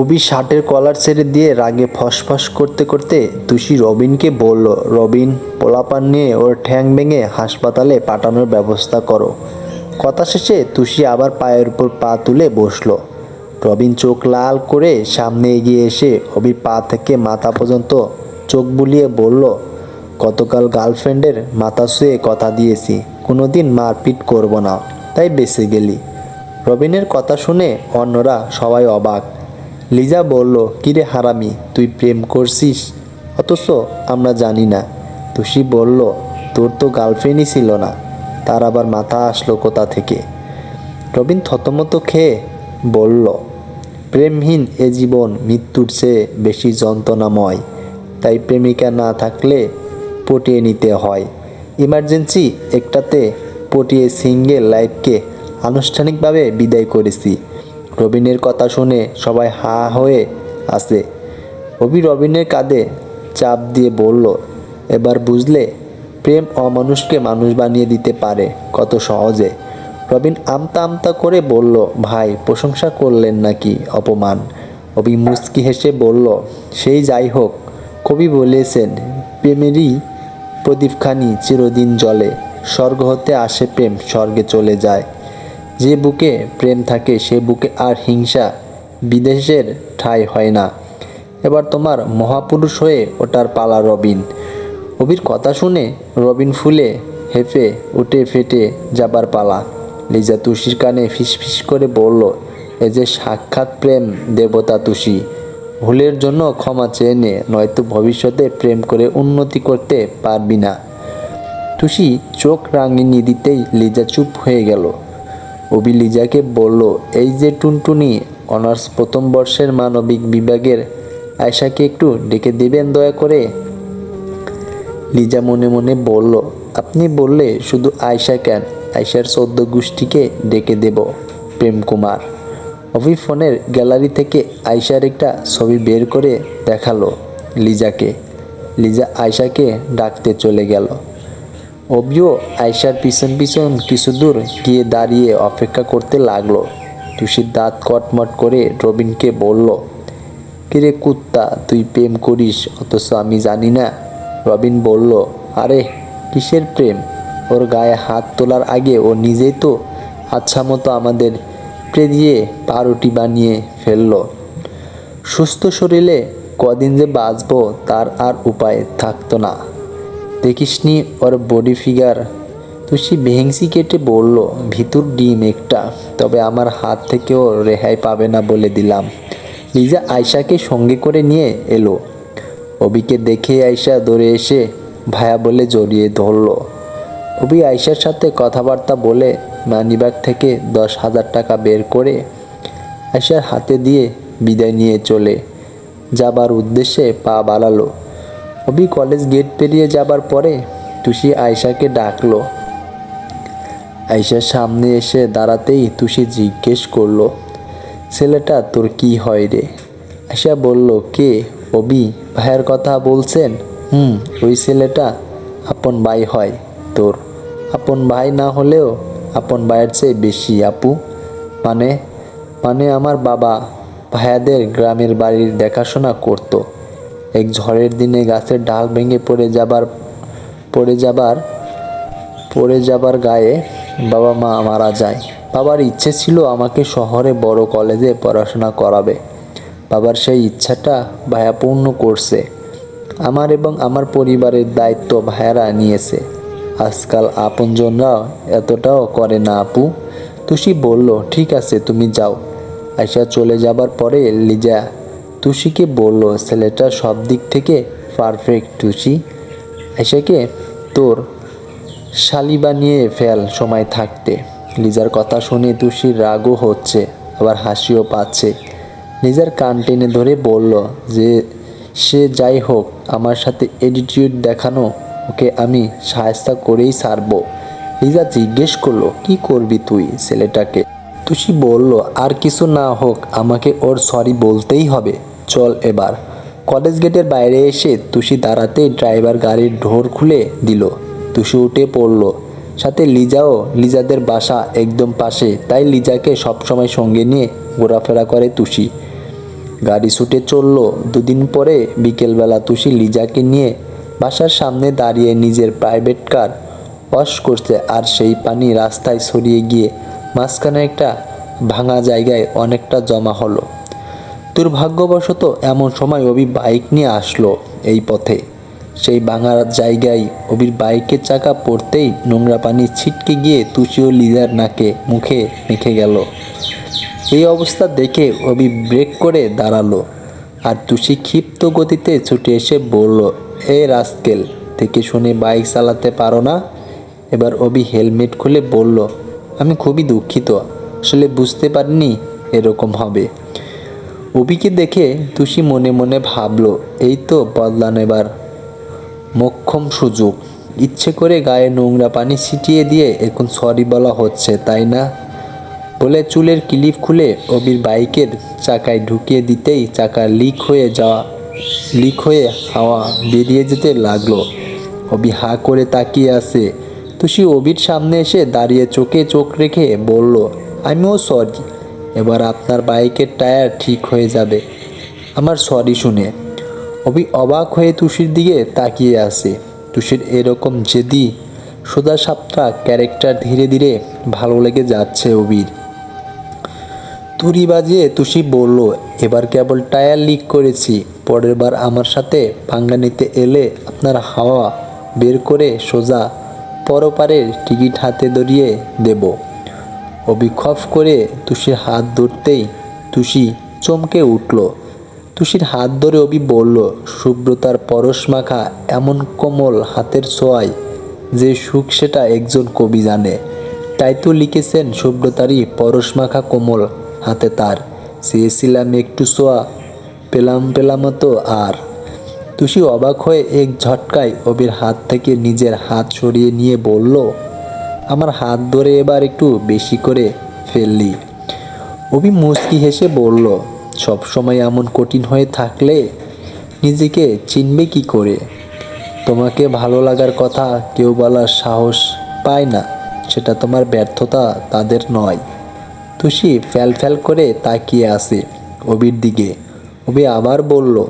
অবি শার্টের কলার ছেড়ে দিয়ে রাগে ফসফস করতে করতে তুষি রবিনকে বলল, রবিন, পোলাপান নিয়ে ওর ঠ্যাং ভেঙে হাসপাতালে পাঠানোর ব্যবস্থা করো। কথা শেষে তুষি আবার পায়ের উপর পা তুলে বসল। রবিন চোখ লাল করে সামনে এগিয়ে এসে অবির পা থেকে মাথা পর্যন্ত চোখ বুলিয়ে বলল, গতকাল গার্লফ্রেন্ডের মাথা শুয়ে কথা দিয়েছি, কোনোদিন মারপিট করব না, তাই বেঁচে গেলি। রবিনের কথা শুনে অন্যরা সবাই অবাক। লিজা বলল, কিরে হারামি, তুই প্রেম করছিস? অথচ আমরা জানি না। তুষি বলল, তোর তো গার্লফ্রেন্ডই ছিল না, তার আবার মাথা আসলো কোথা থেকে? রবিন থতমত খেয়ে বলল, প্রেমহীন এ জীবন মৃত্যুর চেয়ে বেশি যন্ত্রণাময়, তাই প্রেমিকা না থাকলে পটিয়ে নিতে হয়। ইমার্জেন্সি একটাতে পটিয়ে সিঙ্গেল লাইফকে আনুষ্ঠানিকভাবে বিদায় করেছি। রবিনের কথা শুনে সবাই হা হয়ে আসে। রবি রবিনের কাঁধে চাপ দিয়ে বলল, এবার বুঝলে, প্রেম অমানুষকে মানুষ বানিয়ে দিতে পারে কত সহজে। রবিন আমতা আমতা করে বলল, ভাই, প্রশংসা করলেন নাকি অপমান? অবি মুস্কি হেসে বলল, সেই যাই হোক, কবি বলেছেন, প্রেমেরই প্রদীপখানি চিরদিন জলে স্বর্গ হতে আসে প্রেম, স্বর্গে চলে যায়। যে বুকে প্রেম থাকে, সে বুকে আর হিংসা বিদেশের ঠাঁই হয় না। এবার তোমার মহাপুরুষ হয়ে ওটার পালা রবিন। অবির কথা শুনে রবিন ফুলে হেফে উঠে ফেটে যাবার পালা। লিজা তুষির কানে ফিসফিস করে বলল, এ যে সাক্ষাৎ প্রেম দেবতা তুষি। ভুলের জন্য ক্ষমা চেয়ে নে, নয়তো ভবিষ্যতে প্রেম করে উন্নতি করতে পারবি না। তুষি চোখ রাঙিনি দিতেই লিজা চুপ হয়ে গেল। অবি লিজাকে বলল, এই যে টুনটুনি, অনার্স প্রথম বর্ষের মানবিক বিভাগের আয়সাকে একটু ডেকে দেবেন দয়া করে? লিজা মনে মনে বলল, আপনি বললে শুধু আয়সা কেন? আয়সার চোদ্দ গোষ্ঠীকে ডেকে দেব, প্রেম কুমার। অভি ফোনের গ্যালারি থেকে আয়সার একটা ছবি বের করে দেখাল লিজাকে। লিজা আয়সাকে ডাকতে চলে গেল। অবিও আয়সার পিছন পিছন কিছু দূর গিয়ে দাঁড়িয়ে অপেক্ষা করতে লাগল। তুষির দাঁত কটমট করে রবিনকে বলল, কিরে কুত্তা, তুই প্রেম করিস? অথচ আমি জানি না। রবিন বলল, আরে, কিসের প্রেম? ওর গায়ে হাত তোলার আগে ও নিজেই তো আচ্ছা মতো আমাদের প্রে দিয়ে পাউরুটি বানিয়ে ফেলল। সুস্থ শরীরে কদিন যে বাঁচবো তার আর উপায় থাকতো না। দেখিসনি ওর বডি ফিগার তুষি ভেংসি কেটে বলল, ভিতর ডিম একটা, তবে আমার হাত থেকেও রেহাই পাবে না বলে দিলাম। লিজা আয়সাকে সঙ্গে করে নিয়ে এলো। অবিকে দেখে আয়সা দৌড়ে এসে ভায়া বলে জড়িয়ে ধরলো। অবি আয়সার সাথে কথাবার্তা বলে মানিব্যাগ থেকে দশ হাজার টাকা বের করে আয়সার হাতে দিয়ে বিদায় নিয়ে চলে। যাবার উদ্দেশ্যে পা বাড়ালো। অবি কলেজ গেট পেরিয়ে যাবার পরে তুষি আয়সাকে ডাকলো। আয়সার সামনে এসে দাঁড়াতেই তুষি জিজ্ঞেস করল, ছেলেটা, তোর কি হয় রে? আয়সা বলল, কে? অবি? ভাইয়ের কথা বলছেন? হুম, ওই ছেলেটা আপন ভাই হয় তোর। আপন ভাই না হলেও আপন ভাইয়ের চেয়ে বেশি, আপু। মানে মানে আমার বাবা ভাইয়াদের গ্রামের বাড়ির দেখাশোনা করতো। এক ঝড়ের দিনে গাছের ডাল ভেঙে পড়ে যাবার পড়ে যাবার পড়ে যাবার গায়ে বাবা মা মারা যায়। বাবার ইচ্ছে ছিল আমাকে শহরে বড় কলেজে পড়াশোনা করাবে। বাবার সেই ইচ্ছাটা ভাইয়া পূর্ণ করছে। আমার এবং আমার পরিবারের দায়িত্ব ভাইয়ারা নিয়েছে। আজকাল আপনজনরাও এতটাও করে না আপু। তুষি বলল, ঠিক আছে, তুমি যাও। আয়সা চলে যাবার পরে লিজা তুষিকে বলল, ছেলেটা সব দিক থেকে পারফেক্ট তুষি। আয়সাকে তোর শালি বানিয়ে ফেল সময় থাকতে। লিজার কথা শুনে তুষির রাগও হচ্ছে, আবার হাসিও পাচ্ছে। লিজার কান টেনে ধরে বলল, যে, সে যাই হোক, আমার সাথে এডিটিউড দেখানো, ওকে আমি সাহায্য করেই ছাড়বো। লিজা জিজ্ঞেস করল, কি করবি তুই ছেলেটাকে? তুষি বলল, আর কিছু না হোক, আমাকে ওর সরি বলতেই হবে। চল এবার। কলেজ গেটের বাইরে এসে তুষি দাঁড়াতেই ড্রাইভার গাড়ির ঢোর খুলে দিল। তুষি উঠে পড়ল। সাথে লিজাও লিজাদের বাসা একদম পাশে। তাই লিজাকে সবসময় সঙ্গে নিয়ে ঘোরাফেরা করে তুষি। গাড়ি ছুটে চলল। দুদিন পরে বিকেলবেলা তুষি লিজাকে নিয়ে বাসার সামনে দাঁড়িয়ে নিজের প্রাইভেট কার ওয়াশ করছে আর সেই পানি রাস্তায় ছড়িয়ে গিয়ে মাঝখানে একটা ভাঙা জায়গায় অনেকটা জমা হলো। দুর্ভাগ্যবশত এমন সময় অভি বাইক নিয়ে আসলো এই পথে। সেই ভাঙার জায়গায় অভির বাইকের চাকা পড়তেই নোংরা পানি ছিটকে গিয়ে তুষি ও লিজার নাকে মুখে মেখে গেল। এই অবস্থা দেখে অভি ব্রেক করে দাঁড়াল আর তুষি ক্ষিপ্ত গতিতে ছুটে এসে বলল, এ রাস্কেল, থেকে শুনে বাইক চালাতে পারো না? এবার অভি হেলমেট খুলে বলল, আমি খুবই দুঃখিত, আসলে বুঝতে পারিনি এরকম হবে। অভিকে দেখে তুষি মনে মনে ভাবলো, এই তো বদলা নেবার মোক্ষম সুযোগ। ইচ্ছে করে গায়ে নোংরা পানি ছিটিয়ে দিয়ে এখন সরি বলা হচ্ছে, তাই না? বলে চুলের ক্লিপ খুলে অবির বাইকের চাকায় ঢুকিয়ে দিতেই চাকা লিক হয়ে যাওয়া, লিক হয়ে হাওয়া বেরিয়ে যেতে লাগল। অবি হা করে তাকিয়ে আছে। তুষি অবির সামনে এসে দাঁড়িয়ে চোখে চোখ রেখে বলল, আমিও সরি এবার আপনার বাইকের টায়ার ঠিক হয়ে যাবে। আমার সরি শুনে। অবি অবাক হয়ে তুষির দিকে তাকিয়ে আছে। তুষির এরকম জেদি, সোজা সাপটা ক্যারেক্টার ধীরে ধীরে ভালো লেগে যাচ্ছে অবির তুরি বাজিয়ে তুষি বলল, এবার কেবল টায়ার লিক করেছি। পরের বার আমার সাথে পাঙ্গা নিতে এলে আপনার হাওয়া বের করে সোজা পরপারের টিকিট হাতে ধরিয়ে দেব। অবিক্ষফ করে তুষির হাত ধরতেই তুষি চমকে উঠল। তুষির হাত ধরে অবি বলল শুভ্রতার পরশ মাখা এমন কোমল হাতের ছোঁয়ায় যে সুখ সেটা একজন কবি জানে। তাই তো লিখেছেন শুভ্রতারই পরশ মাখা কোমল হাতে তার, চেয়েছিলাম একটু ছোঁয়া পেলাম পেলাম তো আর। তুষি অবাক হয়ে এক ঝটকায় অবির হাত থেকে নিজের হাত সরিয়ে নিয়ে বলল আমার হাত ধরে এবার একটু বেশি করে ফেললি। অভি মুচকি হেসে বলল, সব সময় এমন কঠিন হয়ে থাকলে নিজেকে চিনবে কি করে? তোমাকে ভালো লাগার কথা কেউ বলার সাহস পায় না। সেটা তোমার ব্যর্থতা তাদের নয়। তুষি ফ্যাল ফ্যাল করে তাকিয়ে আসে অবির দিকে। অবি আবার বলল,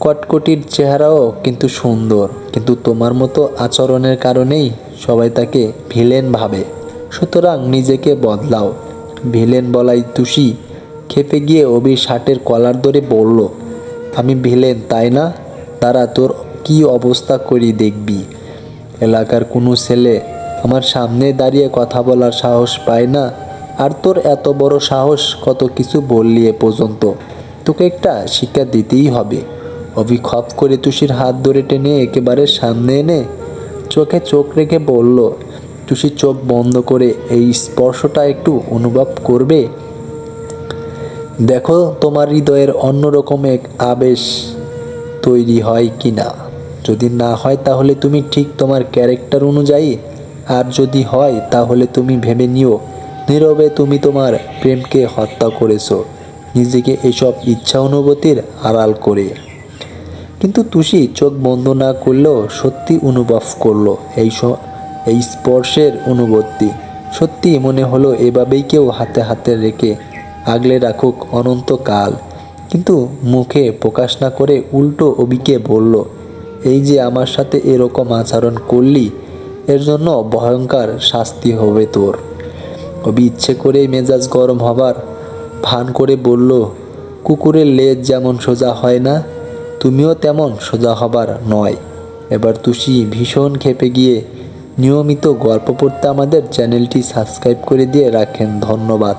কটকটির চেহারাও কিন্তু সুন্দর। কিন্তু তোমার মতো আচরণের কারণেই সবাই তাকে ভিলেন ভাবে। সুতরাং নিজেকে বদলাও। ভিলেন বলাই তুষি খেপে গিয়ে অবির শার্টের কলার ধরে বলল, আমি ভিলেন, তাই না? তারা তোর কি অবস্থা করি দেখবি। এলাকার কোনো ছেলে আমার সামনে দাঁড়িয়ে কথা বলার সাহস পায় না। আর তোর এত বড় সাহস, কত কিছু বললি এ পর্যন্ত। তোকে একটা শিক্ষা দিতেই হবে। অভি খপ করে তুষির হাত ধরে টেনে একেবারে সামনে এনে চোখে চোখ রেখে বলল, তুষি, চোখ বন্ধ করে এই স্পর্শটা একটু অনুভব করবে? দেখো, তোমার হৃদয়ের অন্যরকম এক আবেশ তৈরি হয় কি না যদি না হয়, তাহলে তুমি ঠিক তোমার ক্যারেক্টার অনুযায়ী। আর যদি হয়, তাহলে তুমি ভেবে নিও, নীরবে তুমি তোমার প্রেমকে হত্যা করেছ। নিজেকে এসব ইচ্ছা অনুভূতির আড়াল করে। কিন্তু তুষি চোখ বন্ধ না করলেও সত্যি অনুভব করল এই এই স্পর্শের অনুভূতি। সত্যি মনে হলো এভাবেই কেউ হাতে হাতে রেখে আগলে রাখুক অনন্তকাল। কিন্তু মুখে প্রকাশ না করে উল্টো অবিকে বলল, এই যে আমার সাথে এরকম আচরণ করলি, এর জন্য ভয়ঙ্কর শাস্তি হবে তোর। অবি ইচ্ছে করে মেজাজ গরম হবার ভান করে বলল, কুকুরের লেজ যেমন সোজা হয় না তুমিও তেমন সোজা হবার নয়। এবার তুষি ভীষণ খেপে গিয়ে নিয়মিত গল্প পড়তে আমাদের চ্যানেলটি সাবস্ক্রাইব করে দিয়ে রাখেন। ধন্যবাদ।